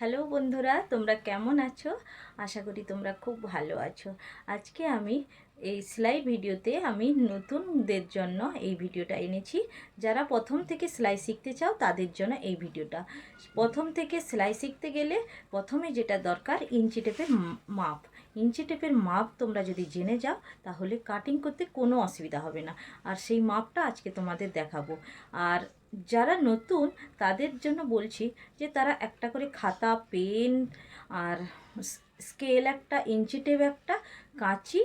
Hello বন্ধুরা, তোমরা কেমন আছো? আশা করি তোমরা খুব ভালো আছো। আজকে আমি এই সেলাই ভিডিওতে আমি নতুনদের জন্য এই ভিডিওটা এনেছি। যারা প্রথম থেকে সেলাই শিখতে চাও, তাদের জন্য এই ভিডিওটা। প্রথম থেকে সেলাই শিখতে গেলে প্রথমে যেটা দরকার, ইঞ্চি টেপের মাপ। ইঞ্চি টেপের মাপ তোমরা যদি জেনে যাও, তাহলে কাটিং করতে কোনো অসুবিধা হবে না। আর সেই মাপটা আজকে তোমাদের দেখাবো। আর যারা নতুন, তাদের জন্য বলছি যে তারা একটা করে খাতা, পেন আর স্কেল একটা ইঞ্চি টেপ একটা কাঁচি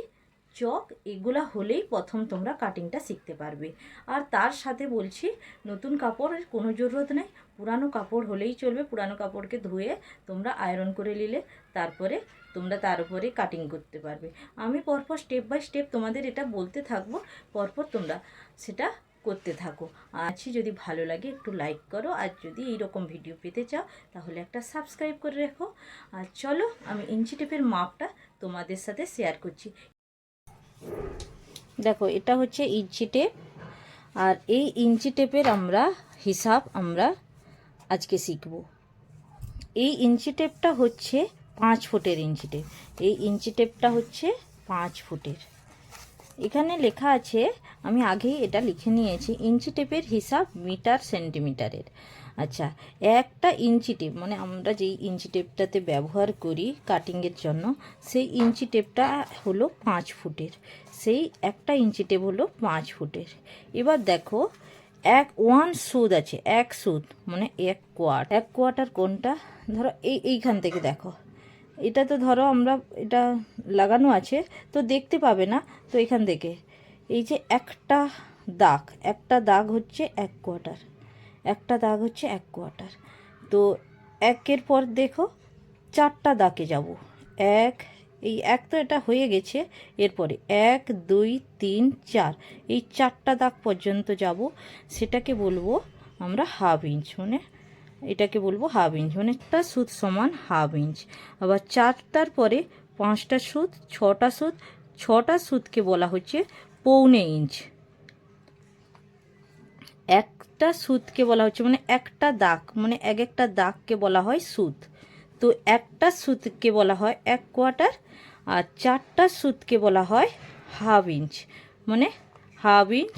চক, এগুলা হলেই প্রথম তোমরা কাটিংটা শিখতে পারবে। আর তার সাথে বলছি, নতুন কাপড়ের কোনো জরুরত নেই। পুরানো কাপড় হলেই চলবে। পুরানো কাপড়কে ধুয়ে তোমরা আয়রন করে নিলে, তারপরে তোমরা তার উপরে কাটিং করতে পারবে। আমি পরপর স্টেপ বাই স্টেপ তোমাদের এটা বলতে থাকব, পরপর তোমরা সেটা করতে থাকো। আছি, যদি ভালো লাগে একটু লাইক করো, আর যদি এই রকম ভিডিও পেতে চাও, তাহলে একটা সাবস্ক্রাইব করে রেখো। আর চলো, আমি ইঞ্চি টেপের মাপটা তোমাদের সাথে শেয়ার করছি। দেখো, এটা হচ্ছে ইঞ্চি টেপ, আর এই ইঞ্চি টেপের আমরা হিসাব আমরা আজকে শিখব। এই ইঞ্চি টেপটা হচ্ছে পাঁচ ফুটের ইঞ্চি টেপ। এই ইঞ্চি টেপটা হচ্ছে পাঁচ ফুটের। এখানে লেখা আছে, আমি আগেই এটা লিখে নিয়েছি, ইঞ্চি টেপের হিসাব মিটার সেন্টিমিটারের। আচ্ছা একটা ইঞ্চি টেপ মানে আমরা যেই ইঞ্চি টেপটাতে ব্যবহার করি কাটিংয়ের জন্য, সেই ইঞ্চি টেপটা হলো পাঁচ ফুটের, সেই একটা ইঞ্চি টেপ হলো পাঁচ ফুটের। এবার দেখো, এক ওয়ান সুদ আছে, এক সুদ মানে এক কোয়াট এক কোয়াটার কোনটা? ধরো এই, এইখান থেকে দেখো। এটা তো ধরো আমরা, এটা লাগানো আছে, তো দেখতে পাবে না, তো এখান থেকে। এই যে একটা দাগ একটা দাগ হচ্ছে এক কোয়ার্টার একটা দাগ হচ্ছে এক কোয়ার্টার তো একের পর দেখো চারটা দাগে যাব। এক, এই এক তো এটা হয়ে গেছে। এরপরে এক, দুই, তিন, চার, এই চারটা দাগ পর্যন্ত যাব। সেটাকে বলব আমরা হাফ ইঞ্চ মানে এটাকে বলব হাফ ইঞ্চ মানে একটা সুদ সমান হাফ ইঞ্চ আবার চারটার পরে পাঁচটা সুদ ছটা সুদ ছটা সুদকে বলা হচ্ছে পৌনে ইঞ্চ একটা সুদকে বলা হচ্ছে মানে একটা দাগ মানে এক একটা দাগকে বলা হয় সুদ। তো একটা সুদকে বলা হয় এক কোয়ার্টার, আর চারটা সুদকে বলা হয় হাফ ইঞ্চ। মানে হাফ ইঞ্চ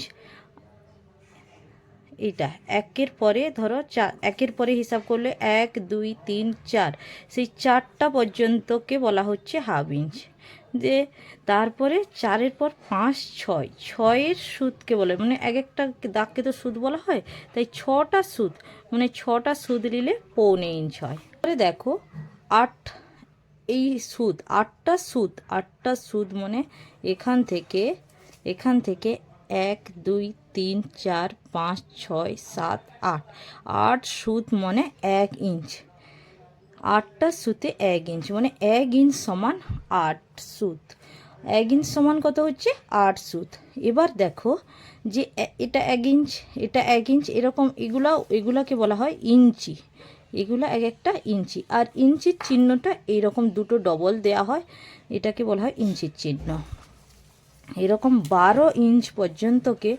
এটা একের পরে ধরো চা একের পরে হিসাব করলে এক, দুই, তিন, চার। সেই চারটা পর্যন্তকে বলা হচ্ছে হাফ ইঞ্চ। যে তারপরে চারের পর পাঁচ, ছয়। ছয়ের সুদকে বলে মানে এক একটা দাগকে তো সুদ বলা হয়, তাই ছটা সুদ মানে ছটা সুদ নিলে পৌনে ইঞ্চ হয়। পরে দেখো, আট, এই সুদ, আটটা সুদ আটটা সুদ মানে এখান থেকে এখান থেকে এক, দুই, তিন, চার, পাঁচ, ছয়, সাত, আট। আট সুদ মানে এক ইঞ্চ। আটটা সুতে এক ইঞ্চ মানে এক ইঞ্চ সমান আট সুত। এক ইঞ্চ সমান কত হচ্ছে? আট সুত। এবার দেখো যে এটা এক ইঞ্চ, এটা এক ইঞ্চ, এরকম এগুলা এগুলাকে বলা হয় ইঞ্চি। এগুলো এক একটা ইঞ্চি। আর ইঞ্চির চিহ্নটা এইরকম দুটো ডবল দেয়া হয়, এটাকে বলা হয় ইঞ্চির চিহ্ন। এরকম বারো ইঞ্চ পর্যন্তকে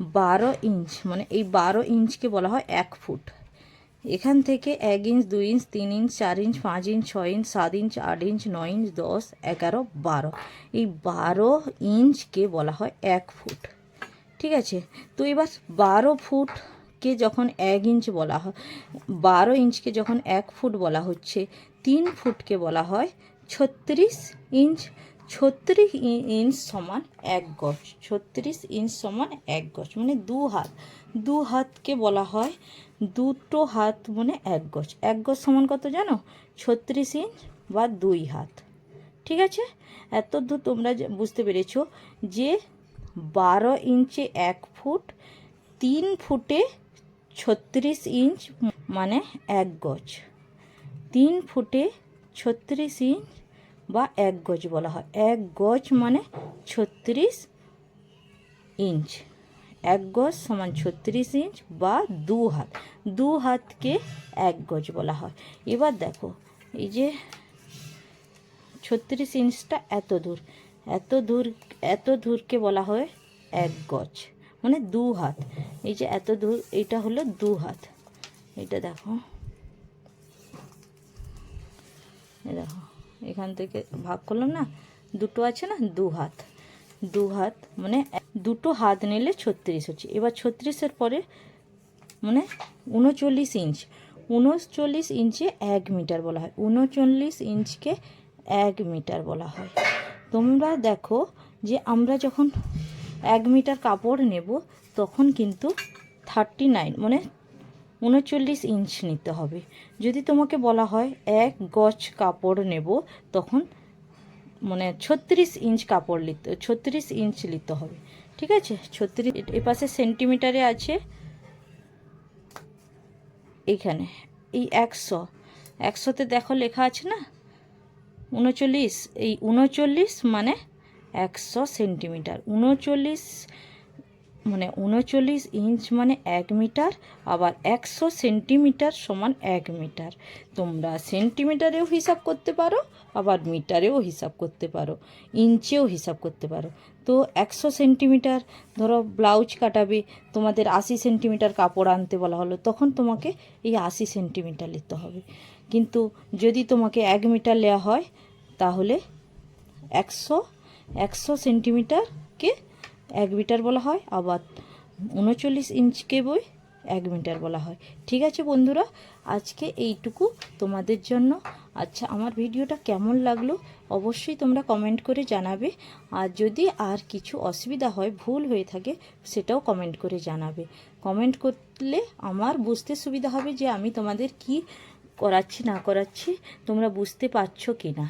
বারো ইঞ্চ মানে এই বারো ইঞ্চকে বলা হয় এক ফুট। এখান থেকে এক ইঞ্চ, দুই ইঞ্চ, তিন ইঞ্চ, চার ইঞ্চ, পাঁচ ইঞ্চ, ছয় ইঞ্চ, সাত ইঞ্চ, আট ইঞ্চ, নয় ইঞ্চ, দশ, এগারো, বারো। এই বারো ইঞ্চকে বলা হয় এক ফুট। ঠিক আছে? তো এবার বারো ফুটকে যখন এক ইঞ্চ বলা হয়, বারো ইঞ্চকে যখন এক ফুট বলা হচ্ছে, তিন ফুটকে বলা হয় ছত্রিশ ইঞ্চ। ছত্রিশ ইঞ্চ সমান এক গজ, ছত্রিশ ইঞ্চ সমান এক গজ মানে দু হাত। দু হাতকে বলা হয় দুটো হাত মানে এক গজ। এক গজ সমান কত জানো? ছত্রিশ ইঞ্চ বা দুই হাত। ঠিক আছে? এত দূর তোমরা বুঝতে পেরেছ যে বারো ইঞ্চে এক ফুট, তিন ফুটে ছত্রিশ ইঞ্চ মানে এক গজ। তিন ফুটে ছত্রিশ ইঞ্চ বা এক গজ বলা হয়। এক গজ মানে ছত্রিশ ইঞ্চ। এক গজ সমান ছত্রিশ ইঞ্চ বা দু হাত। দু হাতকে এক গজ বলা হয়। এবার দেখো, এই যে ছত্রিশ ইঞ্চটা এত দূর। এত দূর, এত দূরকে বলা হয় এক গজ মানে দু হাত। এই যে এত দূর, এটা হলো দু হাত। এটা দেখো। দেখো। এখান থেকে ভাগ করলাম না, দুটো আছে না, দু হাত। দু হাত মানে দুটো হাত নিলে ছত্রিশ হচ্ছে। এবার ছত্রিশের পরে মানে উনচল্লিশ ইঞ্চ। উনচল্লিশ ইঞ্চে এক মিটার বলা হয়। উনচল্লিশ ইঞ্চকে এক মিটার বলা হয়। তোমরা দেখো যে আমরা যখন এক মিটার কাপড় নেব, তখন কিন্তু থার্টি নাইন মানে উনচল্লিশ ইঞ্চ নিতে হবে। যদি তোমাকে বলা হয় এক গজ কাপড় নেব, তখন মানে ছত্রিশ ইঞ্চ কাপড় নিতে ছত্রিশ ইঞ্চ নিতে হবে। ঠিক আছে? ছত্রিশ, এ পাশে সেন্টিমিটারে আছে এইখানে এই একশো। একশোতে দেখো লেখা আছে না? উনচল্লিশ, এই উনচল্লিশ মানে একশো সেন্টিমিটার। উনচল্লিশ মানে উনচল্লিশ ইঞ্চ মানে এক মিটার, আবার একশো সেন্টিমিটার সমান এক মিটার। তোমরা সেন্টিমিটারেও হিসাব করতে পারো, আবার মিটারেও হিসাব করতে পারো, ইঞ্চেও হিসাব করতে পারো। তো একশো সেন্টিমিটার, ধরো ব্লাউজ কাটাবে, তোমাদের আশি সেন্টিমিটার কাপড় আনতে বলা হলো, তখন তোমাকে এই আশি সেন্টিমিটার নিতে হবে। কিন্তু যদি তোমাকে এক মিটার নেওয়া হয়, তাহলে একশো একশো সেন্টিমিটারকে এক মিটার বলা হয়, আবার উনচল্লিশ ইঞ্চকে বই এক মিটার বলা হয়। ঠিক আছে বন্ধুরা, আজকে এইটুকু তোমাদের জন্য। আচ্ছা আমার ভিডিওটা কেমন লাগল অবশ্যই তোমরা কমেন্ট করে জানাবে। আর যদি আর কিছু অসুবিধা হয়, ভুল হয়ে থাকে, সেটাও কমেন্ট করে জানাবে। কমেন্ট করলে আমার বুঝতে সুবিধা হবে যে আমি তোমাদের কি করাচ্ছি, না করাচ্ছি, তোমরা বুঝতে পারছ কি না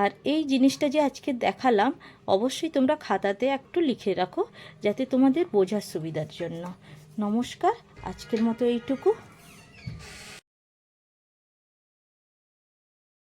আর এই জিনিসটা যে আজকে দেখালাম, অবশ্যই তোমরা খাতাতে একটু লিখে রাখো, যাতে তোমাদের বোঝার সুবিধার জন্য। নমস্কার, আজকের মতো এইটুকু।